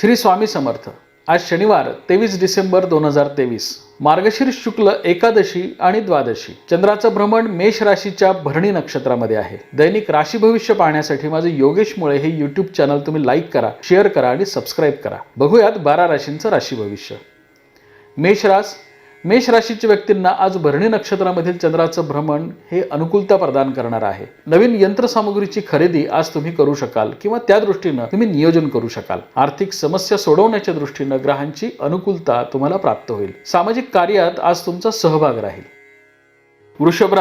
श्री स्वामी समर्थ. आज शनिवार तेवीस डिसेंबर दोन हजार तेवीस. मार्गशीर्ष शुक्ल एकादशी आणि द्वादशी. चंद्राचं भ्रमण मेष राशीच्या भरणी नक्षत्रामध्ये आहे. दैनिक राशी भविष्य पाहण्यासाठी माझे योगेश मुळे हे यूट्यूब चॅनल तुम्ही लाईक करा शेअर करा आणि सबस्क्राईब करा. बघूयात बारा राशींचं राशी भविष्य. मेष रास मेष राशीच्या व्यक्तींना आज भरणी नक्षत्रामधील चंद्राचं भ्रमण हे अनुकूलता प्रदान करणार आहे. नवीन यंत्रसामुग्रीची खरेदी आज तुम्ही करू शकाल किंवा त्या दृष्टीनं तुम्ही नियोजन करू शकाल. आर्थिक समस्या सोडवण्याच्या दृष्टीनं ग्रहांची अनुकूलता तुम्हाला प्राप्त होईल. सामाजिक कार्यात आज तुमचा सहभाग राहील. वृषभ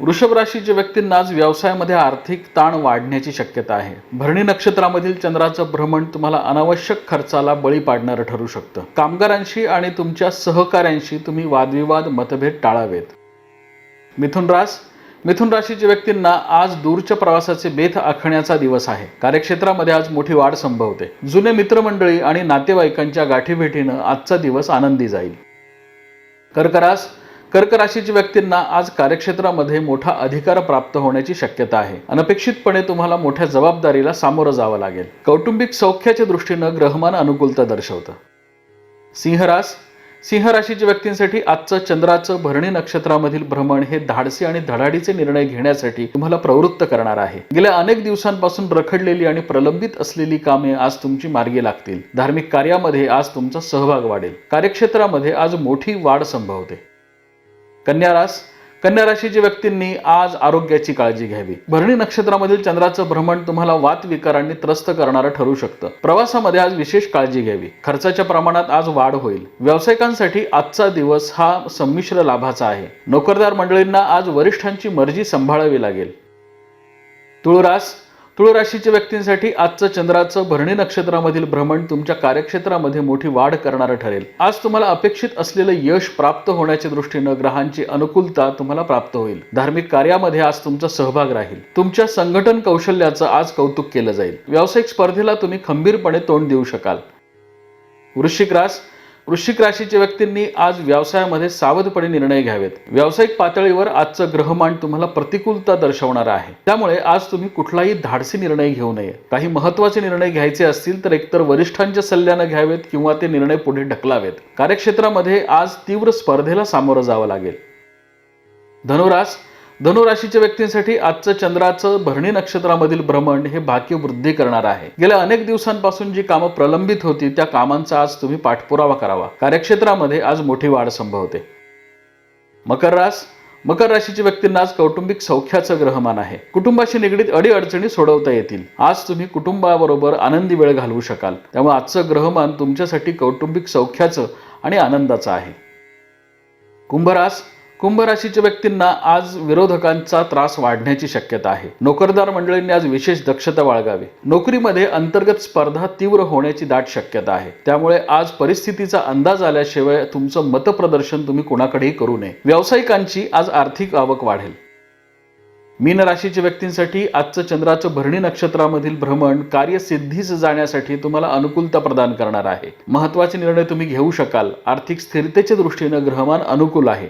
वृषभ राशीच्या व्यक्तींना आज व्यवसायामध्ये आर्थिक ताण वाढण्याची शक्यता आहे. भरणी नक्षत्रामधील चंद्राचं भ्रमण तुम्हाला अनावश्यक खर्चाला बळी पाडणारं ठरू शकतं. कामगारांशी आणि तुमच्या सहकाऱ्यांशी तुम्ही वादविवाद मतभेद टाळावेत. मिथुन रास मिथुन राशीच्या व्यक्तींना आज दूरच्या प्रवासाचे बेथ आखण्याचा दिवस आहे. कार्यक्षेत्रामध्ये आज मोठी वाढ संभवते. जुने मित्रमंडळी आणि नातेवाईकांच्या गाठीभेटीनं आजचा दिवस आनंदी जाईल. कर्करास कर्क राशीच्या व्यक्तींना आज कार्यक्षेत्रामध्ये मोठा अधिकार प्राप्त होण्याची शक्यता आहे. अनपेक्षितपणे तुम्हाला मोठ्या जबाबदारीला सामोरं जावं लागेल. कौटुंबिक सौख्याच्या दृष्टीनं ग्रहमान अनुकूलता दर्शवतं. सिंहरास सिंह राशीच्या व्यक्तींसाठी आजचं चंद्राचं भरणी नक्षत्रामधील भ्रमण हे धाडसी आणि धडाडीचे निर्णय घेण्यासाठी तुम्हाला प्रवृत्त करणार आहे. गेल्या अनेक दिवसांपासून रखडलेली आणि प्रलंबित असलेली कामे आज तुमची मार्गी लागतील. धार्मिक कार्यामध्ये आज तुमचा सहभाग वाढेल. कार्यक्षेत्रामध्ये आज मोठी वाढ संभवते. कन्या रास. कन्या राशीच्या व्यक्तींनी आज आरोग्याची काळजी घ्यावी. भरणी नक्षत्रामधील चंद्राचं भ्रमण तुम्हाला वात विकारांनी त्रस्त करणारं ठरू शकतं. प्रवासामध्ये आज विशेष काळजी घ्यावी. खर्चाच्या प्रमाणात आज वाढ होईल. व्यावसायिकांसाठी आजचा दिवस हा संमिश्र लाभाचा आहे. नोकरदार मंडळींना आज वरिष्ठांची मर्जी सांभाळावी लागेल. तुळरास तुळ राशीच्या व्यक्तींसाठी आजचं चंद्राचं भरणी नक्षत्रामधील भ्रमण तुमच्या कार्यक्षेत्रामध्ये मोठी वाढ करणारं ठरेल. आज तुम्हाला अपेक्षित असलेलं यश प्राप्त होण्याच्या दृष्टीनं ग्रहांची अनुकूलता तुम्हाला प्राप्त होईल. धार्मिक कार्यामध्ये आज तुमचा सहभाग राहील. तुमच्या संघटन कौशल्याचं आज कौतुक केलं जाईल. व्यावसायिक स्पर्धेला तुम्ही खंबीरपणे तोंड देऊ शकाल. वृश्चिक रास वृश्चिक राशीच्या व्यक्तींनी आज व्यवसायामध्ये सावधपणे निर्णय घ्यावेत. व्यावसायिक पातळीवर आजचं ग्रहमान तुम्हाला प्रतिकूलता दर्शवणार आहे. त्यामुळे आज तुम्ही कुठलाही धाडसी निर्णय घेऊ नये. काही महत्त्वाचे निर्णय घ्यायचे असतील तर एकतर वरिष्ठांच्या सल्ल्यानं घ्यावेत किंवा ते निर्णय पुढे ढकलावेत. कार्यक्षेत्रामध्ये आज तीव्र स्पर्धेला सामोरं जावं लागेल. धनुरास धनुराशीच्या व्यक्तींसाठी आजचं चंद्राचं भरणी नक्षत्रामधील भ्रमण हे भाग्य वृद्धी करणार आहे. गेल्या अनेक दिवसांपासून जी कामं प्रलंबित होती त्या कामांचा आज तुम्ही पाठपुरावा करावा. कार्यक्षेत्रामध्ये आज मोठी वाढ संभवते. मकर रास मकर राशीच्या व्यक्तींना आज कौटुंबिक सौख्याचं ग्रहमान आहे. कुटुंबाशी निगडीत अडीअडचणी सोडवता येतील. आज तुम्ही कुटुंबाबरोबर आनंदी वेळ घालवू शकाल. त्यामुळे आजचं ग्रहमान तुमच्यासाठी कौटुंबिक सौख्याचं आणि आनंदाचं आहे. कुंभरास कुंभ राशीच्या व्यक्तींना आज विरोधकांचा त्रास वाढण्याची शक्यता आहे. नोकरदार मंडळींनी आज विशेष दक्षता बाळगावी. नोकरीमध्ये अंतर्गत स्पर्धा तीव्र होण्याची दाट शक्यता आहे. त्यामुळे आज परिस्थितीचा अंदाज आल्याशिवाय तुमचं मतप्रदर्शन तुम्ही कोणाकडेही करू नये. व्यावसायिकांची आज आर्थिक आवक वाढेल. मीन राशीच्या व्यक्तींसाठी आजचं चंद्राचं भरणी नक्षत्रामधील भ्रमण कार्यसिद्धीस जाण्यासाठी तुम्हाला अनुकूलता प्रदान करणार आहे. महत्त्वाचे निर्णय तुम्ही घेऊ शकाल. आर्थिक स्थिरतेच्या दृष्टीनं ग्रहमान अनुकूल आहे.